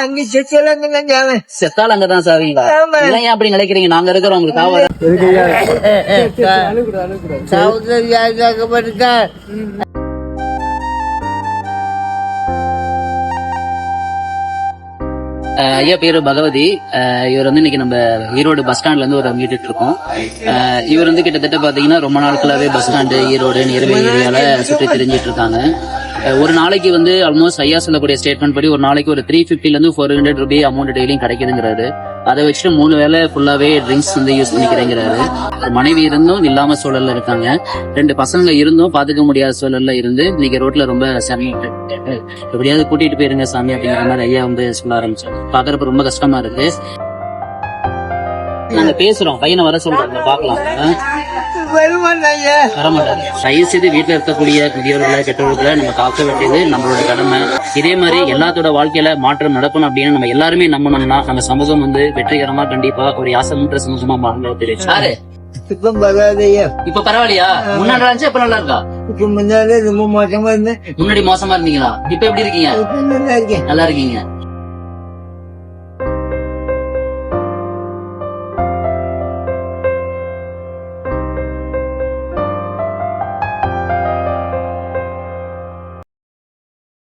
அங்க செச்சல ஜாம செத்தால் அங்கதான் சாவீங்களா ஆமா. இல்ல ஏன் அப்படி நினைக்கிறீங்க? நாங்க இருக்கிறோம் உங்களுக்கு காவல் ஐயா பேரு பகவதி. அஹ் இவர் வந்து இன்னைக்கு நம்ம ஈரோடு பஸ் ஸ்டாண்ட்ல இருந்து ஒரு மீட்டுட்டு இருக்கோம் இவர் வந்து கிட்டத்தட்ட பாத்தீங்கன்னா ரொம்ப நாட்களாவே பஸ் ஸ்டாண்டு ஈரோடு நியர்பை ஏரியால சுற்றி தெரிஞ்சிட்டு இருக்காங்க. ஒரு நாளைக்கு வந்து ஆல்மோஸ்ட் ஐயா சொல்லக்கூடிய ஸ்டேட்மெண்ட் படி ஒரு நாளைக்கு ஒரு த்ரீ ஃபிஃப்டில இருந்து ஃபோர் ஹண்ட்ரட் ருபி அமௌண்ட் டெய்லியும் கிடைக்குதுங்கிறாரு. அதை வச்சுட்டு மூணு வேளை ஃபுல்லாவே ட்ரிங்க்ஸ் வந்து யூஸ் பண்ணிக்கிறேங்கிறாரு. மனைவி இருந்தும் இல்லாம சூழல்ல இருக்காங்க. ரெண்டு பசங்க இருந்தும் பாத்துக்க முடியாத சூழல்ல இருந்து இன்னைக்கு ரோட்ல ரொம்ப சாமி எப்படியாவது கூட்டிட்டு போயிருங்க சாமி அப்படிங்கிற மாதிரி ஐயா வந்து சொல்ல ஆரம்பிச்சோம் பாக்குறப்ப ரொம்ப கஷ்டமா இருக்கு. நாங்க பேசுறோம். பையனை வர சொல்றோம். பாக்கலாம் தயவு செய்து வீட்டுல இருக்கக்கூடிய முதியோர்களை பெற்றோர்களை நம்ம காக்க வேண்டியது நம்மளோட கடமை. இதே மாதிரி எல்லாத்தோட வாழ்க்கையில மாற்றம் நடக்கணும் அப்படின்னு நம்ம எல்லாருமே நம்பணும்னா நம்ம சமூகம் வந்து வெற்றிகரமா கண்டிப்பா ஒரு யாசமன்ற சமூகமா மாறணும் தெரியும் இப்ப வராதையா இப்ப பரவாயில்லையா? முன்னாடி இருந்துச்சா இப்ப நல்லா இருக்கா? இப்ப முன்னாலே ரொம்ப மோசமா இருந்தேன். முன்னாடி மோசமா இருந்தீங்களா? இப்ப எப்படி இருக்கீங்க? நல்லா இருக்கீங்க.